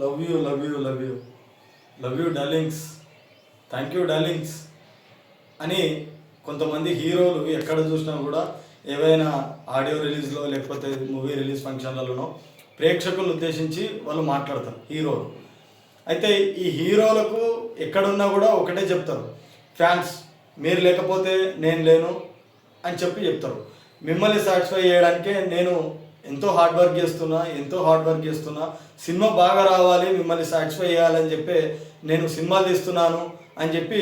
Love you love you love you love you darlings thank you darlings అని కొంతమంది హీరోలు ఎక్కడ చూసినా కూడా ఏవైనా ఆడియో రిలీజ్లో లేకపోతే మూవీ రిలీజ్ ఫంక్షన్లలోనో ప్రేక్షకులను ఉద్దేశించి వాళ్ళు మాట్లాడతారు హీరోలు. అయితే ఈ హీరోలకు ఎక్కడున్నా కూడా ఒకటే చెప్తారు ఫ్యాన్స్ మీరు లేకపోతే నేను లేను అని చెప్పి చెప్తారు. మిమ్మల్ని సాటిస్ఫై చేయడానికే నేను ఎంతో హార్డ్ వర్క్ చేస్తున్నా ఎంతో హార్డ్ వర్క్ చేస్తున్నా. సినిమా బాగా రావాలి మిమ్మల్ని సాటిస్ఫై చేయాలని చెప్పి నేను సినిమాలు తీస్తున్నాను అని చెప్పి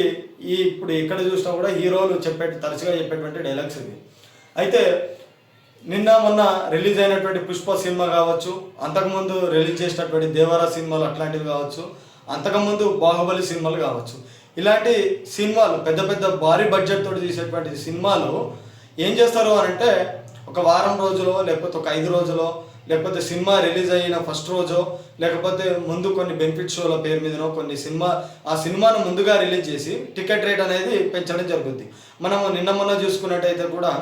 ఈ ఇప్పుడు ఎక్కడ చూసినా కూడా హీరోలు చెప్పే తరచుగా చెప్పేటువంటి డైలాగ్స్ ఇవి. అయితే నిన్న మొన్న రిలీజ్ అయినటువంటి పుష్ప సినిమా కావచ్చు అంతకుముందు రిలీజ్ చేసినటువంటి దేవరా సినిమాలు అట్లాంటివి కావచ్చు అంతకుముందు బాహుబలి సినిమాలు కావచ్చు. ఇలాంటి సినిమాలు పెద్ద పెద్ద భారీ బడ్జెట్ తోటి తీసేటువంటి సినిమాలు ఏం చేస్తారు అని అంటే ఒక వారం రోజులో లేకపోతే ఒక ఐదు రోజులో లేకపోతే సినిమా రిలీజ్ అయిన ఫస్ట్ రోజో లేకపోతే ముందు కొన్ని బెనిఫిట్ షోల పేరు మీదనో కొన్ని సినిమా ఆ సినిమాను ముందుగా రిలీజ్ చేసి టికెట్ రేట్ అనేది పెంచడం జరుగుతుంది మనము నిన్న మొన్న చూసుకున్నట్టయితే కూడా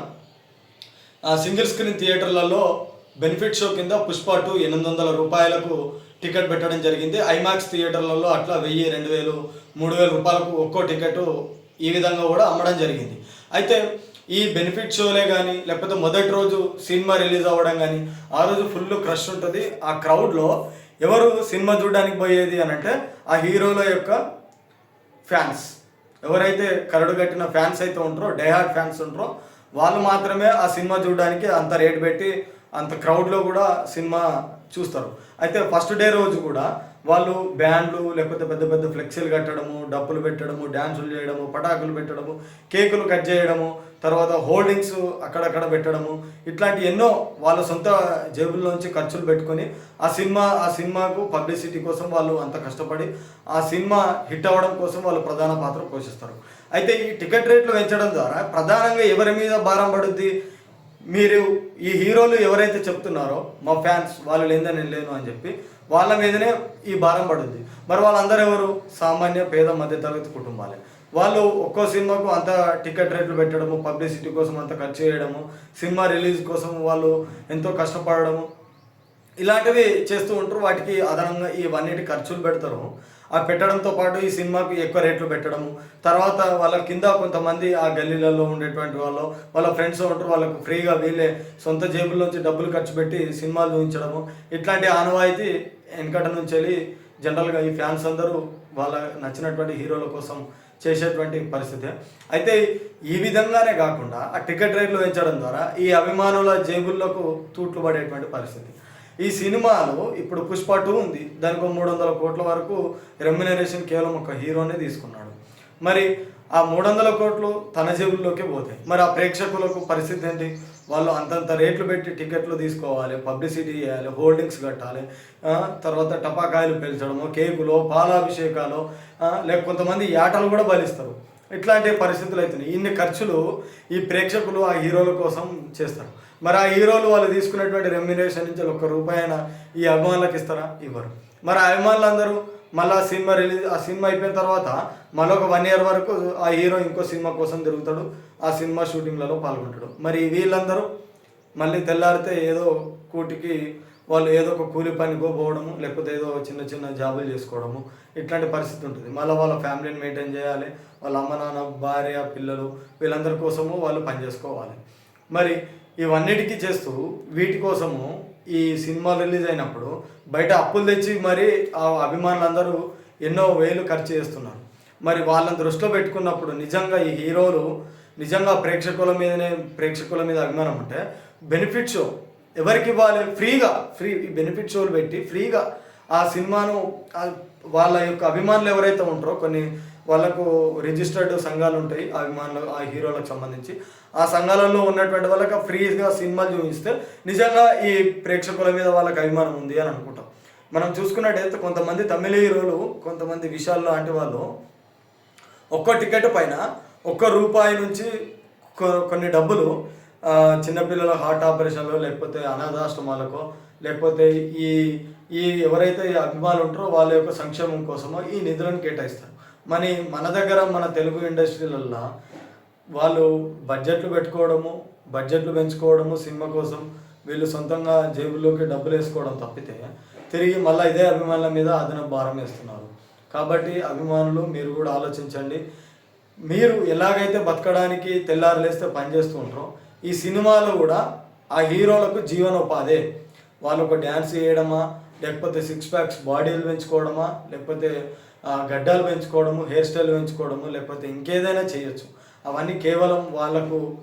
ఆ సింగిల్ స్క్రీన్ థియేటర్లలో బెనిఫిట్ షో కింద పుష్ప టూ ఎనిమిది వందల రూపాయలకు టికెట్ పెట్టడం జరిగింది. ఐమాక్స్ థియేటర్లలో అట్లా వెయ్యి రెండు వేలు మూడు వేల రూపాయలకు ఒక్కో టికెట్ ఈ విధంగా కూడా అమ్మడం జరిగింది. అయితే ఈ బెనిఫిట్ షోలే కానీ లేకపోతే మొదటి రోజు సినిమా రిలీజ్ అవ్వడం కానీ ఆ రోజు ఫుల్ క్రష్ ఉంటుంది. ఆ క్రౌడ్లో ఎవరు సినిమా చూడడానికి పోయేది అని అంటే ఆ హీరోల యొక్క ఫ్యాన్స్. ఎవరైతే కరడు కట్టిన ఫ్యాన్స్ అయితే ఉంటారో డైహార్డ్ ఫ్యాన్స్ ఉంటారో వాళ్ళు మాత్రమే ఆ సినిమా చూడడానికి అంత రేట్ పెట్టి అంత క్రౌడ్లో కూడా సినిమా చూస్తారు. అయితే ఫస్ట్ డే రోజు కూడా వాళ్ళు బ్యాండ్లు లేకపోతే పెద్ద పెద్ద ఫ్లెక్సీలు కట్టడము డప్పులు పెట్టడము డ్యాన్సులు చేయడము పటాకులు పెట్టడము కేకులు కట్ చేయడము తర్వాత హోల్డింగ్స్ అక్కడక్కడ పెట్టడము ఇట్లాంటి ఎన్నో వాళ్ళ సొంత జేబుల్లోంచి ఖర్చులు పెట్టుకొని ఆ సినిమా ఆ సినిమాకు పబ్లిసిటీ కోసం వాళ్ళు అంత కష్టపడి ఆ సినిమా హిట్ అవ్వడం కోసం వాళ్ళు ప్రధాన పాత్ర పోషిస్తారు. అయితే ఈ టికెట్ రేట్లు పెంచడం ద్వారా ప్రధానంగా ఎవరి మీద భారం పడుద్ది? మీరు ఈ హీరోలు ఎవరైతే చెప్తున్నారో మా ఫ్యాన్స్ వాళ్ళు లేదని నేను లేను అని చెప్పి వాళ్ళ మీదనే ఈ భారం పడుద్ది మరి వాళ్ళందరూ ఎవరు? సామాన్య పేద మధ్యతరగతి కుటుంబాలే. వాళ్ళు ఒక్కో సినిమాకు అంత టికెట్ రేట్లు పెట్టడము పబ్లిసిటీ కోసం అంత ఖర్చు చేయడము సినిమా రిలీజ్ కోసం వాళ్ళు ఎంతో కష్టపడడము ఇలాంటివి చేస్తూ ఉంటారు. వాటికి అదనంగా ఇవన్నిటి ఖర్చులు పెడతారు. ఆ పెట్టడంతో పాటు ఈ సినిమాకి ఎక్కువ రేట్లు పెట్టడము. తర్వాత వాళ్ళ కింద కొంతమంది ఆ గల్లీలలో ఉండేటువంటి వాళ్ళు వాళ్ళ ఫ్రెండ్స్ ఉంటారు. వాళ్ళకు ఫ్రీగా వీళ్ళే సొంత జేబుల్లోంచి డబ్బులు ఖర్చు పెట్టి సినిమాలు చూపించడము ఇట్లాంటి ఆనవాయితీ వెనకట నుంచి వెళ్ళి జనరల్గా ఈ ఫ్యాన్స్ అందరూ వాళ్ళ నచ్చినటువంటి హీరోల కోసం చేసేటువంటి పరిస్థితి. అయితే ఈ విధంగానే కాకుండా ఆ టికెట్ రేట్లు పెంచడం ద్వారా ఈ అభిమానుల జేబుల్లోకి తూట్లు పడేటువంటి పరిస్థితి. ఈ సినిమాలో ఇప్పుడు పుష్ప టూ ఉంది. దానికి ఒక మూడు వందల కోట్ల వరకు రెమ్యునరేషన్ కేవలం ఒక హీరోనే తీసుకున్నాడు. మరి ఆ మూడు వందల కోట్లు తన జేబుల్లోకే పోతాయి. మరి ఆ ప్రేక్షకులకు పరిస్థితి ఏంటి? వాళ్ళు అంతంత రేట్లు పెట్టి టికెట్లు తీసుకోవాలి పబ్లిసిటీ చేయాలి హోల్డింగ్స్ కట్టాలి తర్వాత టపాకాయలు పెంచడము కేకులు పాలాభిషేకాలు లేక కొంతమంది యాటలు కూడా బలిస్తారు. ఇట్లాంటి పరిస్థితులు అవుతున్నాయి ఇన్ని ఖర్చులు ఈ ప్రేక్షకులు ఆ హీరోల కోసం చేస్తారు. మరి ఆ హీరోలు వాళ్ళు తీసుకున్నటువంటి రెమ్యునేషన్ నుంచి ఒక్క రూపాయి అయినా ఈ అభిమానులకు ఇస్తారా? ఇవ్వరు. మరి ఆ అభిమానులందరూ మళ్ళీ ఆ సినిమా రిలీజ్ ఆ సినిమా అయిపోయిన తర్వాత మళ్ళీ ఒక వన్ ఇయర్ వరకు ఆ హీరో ఇంకో సినిమా కోసం తిరుగుతాడు ఆ సినిమా షూటింగ్లలో పాల్గొంటాడు. మరి వీళ్ళందరూ మళ్ళీ తెల్లారితే ఏదో కూటికి వాళ్ళు ఏదో ఒక కూలి పనికో పోవడము లేకపోతే ఏదో చిన్న చిన్న జాబులు చేసుకోవడము ఇట్లాంటి పరిస్థితి ఉంటుంది. మళ్ళీ వాళ్ళ ఫ్యామిలీని మెయింటైన్ చేయాలి. వాళ్ళ అమ్మ నాన్న భార్య పిల్లలు వీళ్ళందరి కోసము వాళ్ళు పని చేసుకోవాలి. మరి ఇవన్నిటికీ చేస్తూ వీటి కోసము ఈ సినిమా రిలీజ్ అయినప్పుడు బయట అప్పులు తెచ్చి మరి ఆ అభిమానులందరూ ఎన్నో వేలు ఖర్చు చేస్తున్నారు. మరి వాళ్ళని దృష్టిలో పెట్టుకున్నప్పుడు నిజంగా ఈ హీరోలు నిజంగా ప్రేక్షకుల మీదనే ప్రేక్షకుల మీద అభిమానం ఉంటే బెనిఫిట్ షో ఎవరికి ఇవ్వాలి? ఫ్రీగా ఫ్రీ బెనిఫిట్ షోలు పెట్టి ఫ్రీగా ఆ సినిమాను వాళ్ళ యొక్క అభిమానులు ఎవరైతే ఉంటారో కొన్ని వాళ్ళకు రిజిస్టర్డ్ సంఘాలు ఉంటాయి ఆ అభిమానులు ఆ హీరోలకు సంబంధించి. ఆ సంఘాలలో ఉన్నటువంటి వాళ్ళకి ఫ్రీగా సినిమాలు చూపిస్తే నిజంగా ఈ ప్రేక్షకుల మీద వాళ్ళకి అభిమానం ఉంది అని అనుకుంటాం. మనం చూసుకున్నట్టయితే కొంతమంది తమిళ హీరోలు కొంతమంది విశాల్ లాంటి వాళ్ళు ఒక్క టికెట్ పైన ఒక్క రూపాయి నుంచి కొన్ని డబ్బులు చిన్నపిల్లల హార్ట్ ఆపరేషన్లో లేకపోతే అనాథాశ్రమాలకో లేకపోతే ఈ ఈ ఎవరైతే ఈ అభిమానులు ఉంటారో వాళ్ళ యొక్క సంక్షేమం కోసమో ఈ నిధులను కేటాయిస్తారు. మరి మన దగ్గర మన తెలుగు ఇండస్ట్రీలల్లో వాళ్ళు బడ్జెట్లు పెట్టుకోవడము బడ్జెట్లు పెంచుకోవడము సినిమా కోసం వీళ్ళు సొంతంగా జేబుల్లోకి డబ్బులు వేసుకోవడం తప్పితే తిరిగి మళ్ళీ ఇదే అభిమానుల మీద అదనపు భారం వేస్తున్నారు. కాబట్టి అభిమానులు మీరు కూడా ఆలోచించండి. మీరు ఎలాగైతే బతకడానికి తెల్లారు లేస్తే పనిచేస్తూ ఉంటారో ఈ సినిమాలో కూడా ఆ హీరోలకు జీవనోపాధే. వాళ్ళు ఒక డ్యాన్స్ చేయడమా లేకపోతే సిక్స్ ప్యాక్స్ బాడీలు పెంచుకోవడమా లేకపోతే గడ్డలు గడ్డాలు పెంచుకోవడము హెయిర్ స్టైల్ పెంచుకోవడము లేకపోతే ఇంకేదైనా చేయొచ్చు. అవన్నీ కేవలం వాళ్ళకు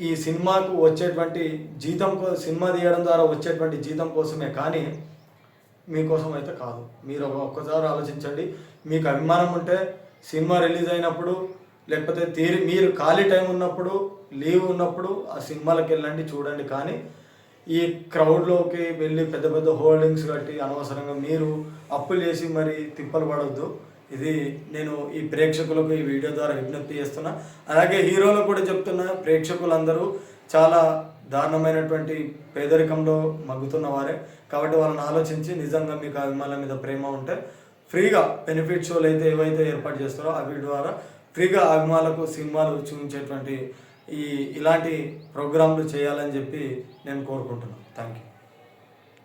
ఈ సినిమాకు వచ్చేటువంటి జీతం కో సినిమా తీయడం ద్వారా వచ్చేటువంటి జీతం కోసమే కానీ మీకోసం అయితే కాదు. మీరు ఒక- ఒక్కసారి ఆలోచించండి. మీకు అభిమానం ఉంటే సినిమా రిలీజ్ అయినప్పుడు లేకపోతే తీరి మీరు ఖాళీ టైం ఉన్నప్పుడు లీవ్ ఉన్నప్పుడు ఆ సినిమాలకు వెళ్ళండి చూడండి. కానీ ఈ క్రౌడ్లోకి వెళ్ళి పెద్ద పెద్ద హోల్డింగ్స్ కట్టి అనవసరంగా మీరు అప్పులు చేసి మరి తిప్పలు పడవద్దు ఇది నేను ఈ ప్రేక్షకులకు ఈ వీడియో ద్వారా విజ్ఞప్తి చేస్తున్నా. అలాగే హీరోలకు కూడా చెప్తున్నా ప్రేక్షకులందరూ చాలా దారుణమైనటువంటి పేదరికంలో మగ్గుతున్న వారే. కాబట్టి వాళ్ళని ఆలోచించి నిజంగా మీకు అభిమానుల మీద ప్రేమ ఉంటే ఫ్రీగా బెనిఫిట్ షోలు అయితే ఏవైతే ఏర్పాటు చేస్తారో అవి ద్వారా ఫ్రీగా అభిమానులకు సినిమాలు చూపించేటువంటి ఈ ఇలాంటి ప్రోగ్రాంలు చేయాలని చెప్పి నేను కోరుకుంటున్నాను. Thank you